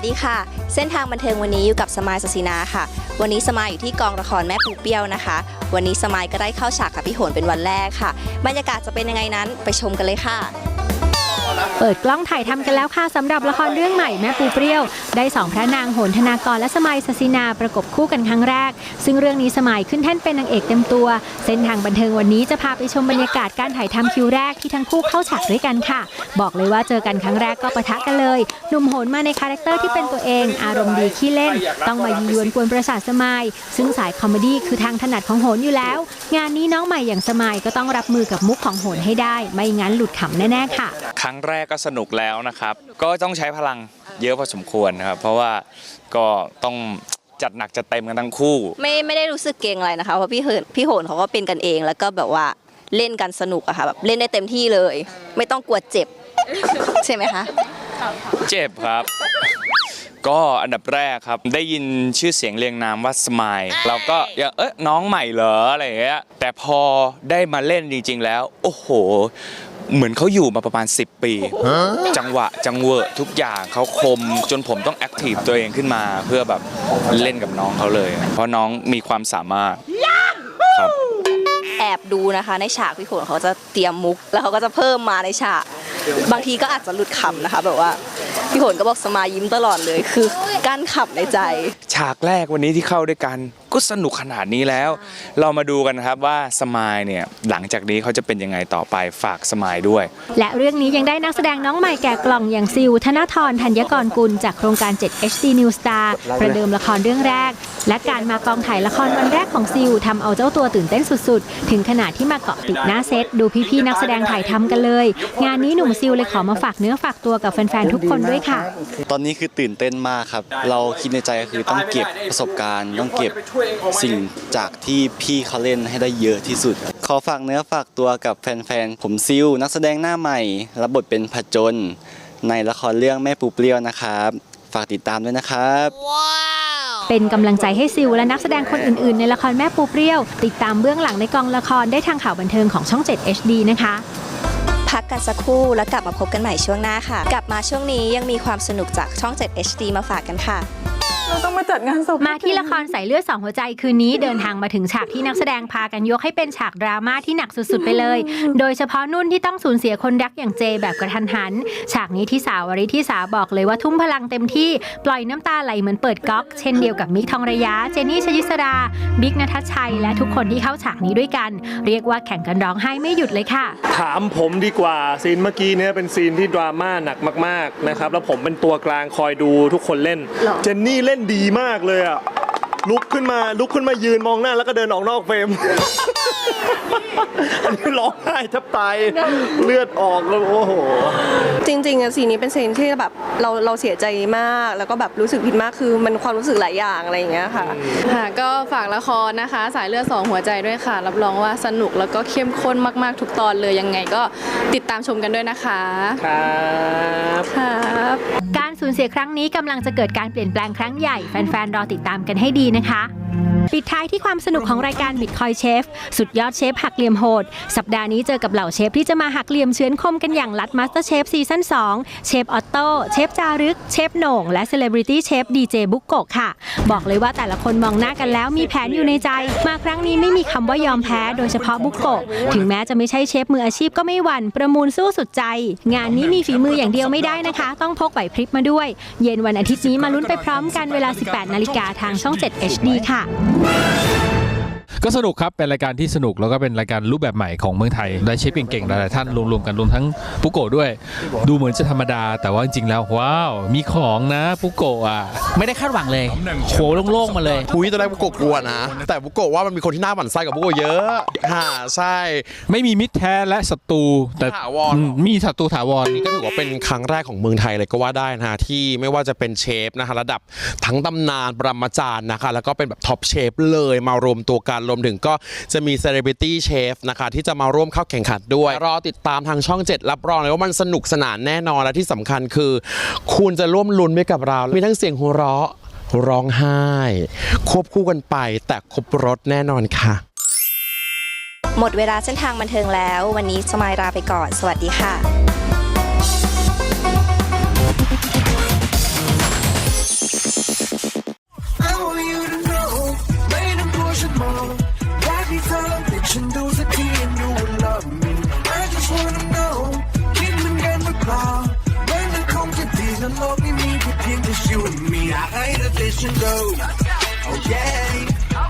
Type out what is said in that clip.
วัสดีค่ะ เส้นทางบันเทิงวันนี้อยู่กับสมายสศินาค่ะ วันนี้สมายอยู่ที่กองละครแม่ปูเปี้ยวนะคะ วันนี้สมายก็ได้เข้าฉากกับพี่โหนเป็นวันแรกค่ะ บรรยากาศจะเป็นยังไงนั้นไปชมกันเลยค่ะ เปิดกล้องถ่ายทำกันแล้วค่ะสำหรับละครเรื่องใหม่แม่ปูเปรี้ยว ได้สองพระนางโหนธนากรและสมัยสศินาประกบคู่กันครั้งแรก ซึ่งเรื่องนี้สมัยขึ้นแท่นเป็นนางเอกเต็มตัว เส้นทางบันเทิงวันนี้จะพาไปชมบรรยากาศการถ่ายทำคิวแรกที่ทั้งคู่เข้าฉากด้วยกันค่ะ บอกเลยว่าเจอกันครั้งแรกก็ปะทะกันเลยหนุ่มโหนมาในคาแรคเตอร์ที่เป็นตัวเอง อารมณ์ดีขี้เล่น ต้องมายียวนกวนประสาทสมัยซึ่งสายคอมเมดี้คือทางถนัดของโหนอยู่แล้ว งานนี้น้องใหม่อย่างสมัยก็ต้องรับมือกับมุกของโหนให้ได้ ไม่งั้นหลุดขำแน่ๆค่ะ ครั้งแรกก็สนุกแล้วนะครับ ก็ต้องใช้พลังเยอะพอสมควรนะครับ เพราะว่าก็ต้องจัดหนักจัดเต็มกันทั้งคู่ ไม่ไม่ได้รู้สึกเกรงอะไรนะคะเพราะพี่เหินพี่โหนเขาก็เป็นกันเอง แล้วก็แบบว่าเล่นกันสนุกอะค่ะแบบเล่นได้เต็มที่เลย ไม่ต้องกลัวเจ็บ ใช่ไหมคะเจ็บครับ ก็อันดับแรกครับได้ยินชื่อเสียงเรียงนามว่าสมายเราก็ยังเอ๊ะน้องใหม่เหรออะไรอย่างเงี้ยแต่พอได้มาเล่นจริง ๆ แล้ว โอ้โห เหมือนเขาอยู่มาประมาณ 10 ปี จังหวะจังเวะทุกอย่างเขาคมจนผมต้องแอคทีฟตัวเองขึ้นมาเพื่อแบบเล่นกับน้องเขาเลย เพราะน้องมีความสามารถครับแอบดูนะคะ ในฉากพี่โหนเขาจะเตรียมมุก แล้วเขาก็จะเพิ่มมาในฉาก บางทีก็อาจจะหลุดขำนะคะ แบบว่า พี่โหนก็บอกสมายยิ้มตลอดเลย คือกั้นขำในใจ ฉากแรกวันนี้ที่เข้าด้วยกันก็สนุกขนาดนี้แล้ว เรามาดูกันนะครับว่าสมายเนี่ยหลังจากนี้เขาจะเป็นยังไงต่อไปฝากสมายด้วย และเรื่องนี้ยังได้นักแสดงน้องใหม่แก่กล่องอย่างซิวธนทรธัญกรกุลจากโครงการ 7 HD New Star ประเดิมละครเรื่องแรก และการมากองถ่ายละครวันแรกของซิวทำเอาเจ้าตัวตื่นเต้นสุดๆ ถึงขนาดที่มาเกาะติดหน้าเซตดูพี่ๆนักแสดงถ่ายทำกันเลย งานนี้หนุ่มซิวเลยขอมาฝากเนื้อฝากตัวกับแฟนๆทุกคนด้วยค่ะ ตอนนี้คือตื่นเต้นมากครับ เราคิดในใจก็คือต้องเก็บประสบการณ์ ต้องเก็บสิ่งจากที่พี่เขาเล่นให้ได้เยอะที่สุด ขอฝากเนื้อฝากตัวกับแฟนๆผมซิลนักแสดงหน้าใหม่รับบทเป็นผจญในละครเรื่องแม่ปูเปรี้ยวนะครับ ฝากติดตามด้วยนะครับ เป็นกำลังใจให้ซิวและนักแสดงคนอื่นๆ ในละครแม่ปูเปรี้ยว ติดตามเบื้องหลังในกองละครได้ทางข่าวบันเทิงของช่อง 7 HD นะคะพักกันสักครู่แล้วกลับมาพบกันใหม่ช่วงหน้าค่ะ กลับมาช่วงนี้ยังมีความสนุกจากช่อง 7 HD มาฝากกันค่ะ เราต้องมาจัดงานศพมาที่ละครใส่เลือดสองหัวใจคืนนี้เดินทางมาถึงฉากที่นักแสดงพากันยกให้เป็นฉากดราม่าที่หนักสุดๆไปเลย โดยเฉพาะนุ่นที่ต้องสูญเสียคนรักอย่างเจแบบกระทันหัน ฉากนี้ที่สาววริที่สาบอกเลยว่าทุ่มพลังเต็มที่ปล่อยน้ำตาไหลเหมือนเปิดก๊อก เช่นเดียวกับมิกทองระยะ เจนนี่ชยิสดาบิ๊กนัทชัย และทุกคนที่เข้าฉากนี้ด้วยกัน เรียกว่าแข่งกันร้องไห้ไม่หยุดเลยค่ะ ถามผมดีกว่าซีนเมื่อกี้เนี่ยเป็นซีนที่ดราม่าหนักมากๆนะครับแล้วผมเป็นตัวกลางคอยดูทุกคนเล่น เจนนี่เล่นดีมากเลยอะลุกขึ้นมาลุกขึ้นมายืนมองหน้าแล้วก็เดินออกนอกเฟรม อันนี้ร้องไห้แทบตายเลือดออกแล้วโอ้โห จริงๆอะซีนนี้เป็นซีนที่แบบเราเราเสียใจมาก แล้วก็แบบรู้สึกผิดมากคือมันความรู้สึกหลายอย่างอะไรอย่างเงี้ยค่ะ ค่ะ ก็ฝากละครนะคะ สายเลือดสองหัวใจด้วยค่ะ รับรองว่าสนุกแล้วก็เข้มข้นมากๆทุกตอนเลยยังไงก็ติดตามชมกันด้วยนะคะครับครับการสูญเสียครั้งนี้กำลังจะเกิดการเปลี่ยนแปลงครั้งใหญ่แฟนๆรอติดตามกันให้ดีนะคะ ปิดท้ายที่ความสนุกของรายการ Bitcoin Chef สุดยอดเชฟหักเหลี่ยมโหด สัปดาห์นี้เจอกับเหล่าเชฟที่จะมาหักเหลี่ยมเฉือนคมกันอย่างลัด Master Chef ซีซั่น2เชฟออตโต้เชฟจารึก เชฟโหน่ง และ Celebrity Chef DJ บุกโกะค่ะ บอกเลยว่าแต่ละคนมองหน้ากันแล้วมีแผนอยู่ในใจ มาครั้งนี้ไม่มีคำว่ายอมแพ้โดยเฉพาะบุกโกะถึงแม้จะไม่ใช่เชฟมืออาชีพก็ไม่หวั่นประมูลสู้สุดใจ งานนี้มีฝีมืออย่างเดียวไม่ได้นะคะ ต้องพกไหวพริบมาด้วย เย็นวันอาทิตย์นี้มาลุ้นไปพร้อมกันเวลา 18 นาฬิกาทางช่อง 7 HD ค่ะ Thank you. ก็สนุกครับ เป็นรายการที่สนุกแล้วก็เป็นรายการรูปแบบใหม่ของเมืองไทย ได้เชฟเก่งๆหลายๆท่านรวมๆกันรวมทั้งปุโกะด้วย ดูเหมือนจะธรรมดา แต่ว่าจริงๆแล้วว้าว มีของนะปุโกะอะ ไม่ได้คาดหวังเลยโหโล่งๆมาเลยคุยตอนแรกบุโกะกลัวนะ แต่บุโกะว่ามันมีคนที่หน้าหมั่นไส้กับบุโกะเยอะฮ่าใช่ ไม่มีมิตรแท้และศัตรูแต่ถาวรอืมมีศัตรูถาวรนี่ก็ถือว่าเป็นครั้งแรกของเมืองไทยเลยก็ว่าได้นะฮะที่ไม่ว่าจะเป็นเชฟนะคะระดับทั้งตำนานปรมาจารย์นะคะแล้วก็เป็นแบบท็อปเชฟเลยมารวมตัวกันรวมถึงก็จะมีเซเลบริตี้เชฟนะคะที่จะมาร่วมเข้าแข่งขันด้วย รอติดตามทางช่อง 7 รับรองเลยว่ามันสนุกสนานแน่นอนและที่สำคัญคือ คุณจะร่วมลุ้นไปกับเรา มีทั้งเสียงหัวเราะร้องไห้ ควบคู่กันไป แต่ครบรถแน่นอนค่ะ หมดเวลาเส้นทางบันเทิงแล้ว วันนี้สมายลาไปก่อน สวัสดีค่ะ nothing more me, between just you and me. I hate a vision go. Oh yeah.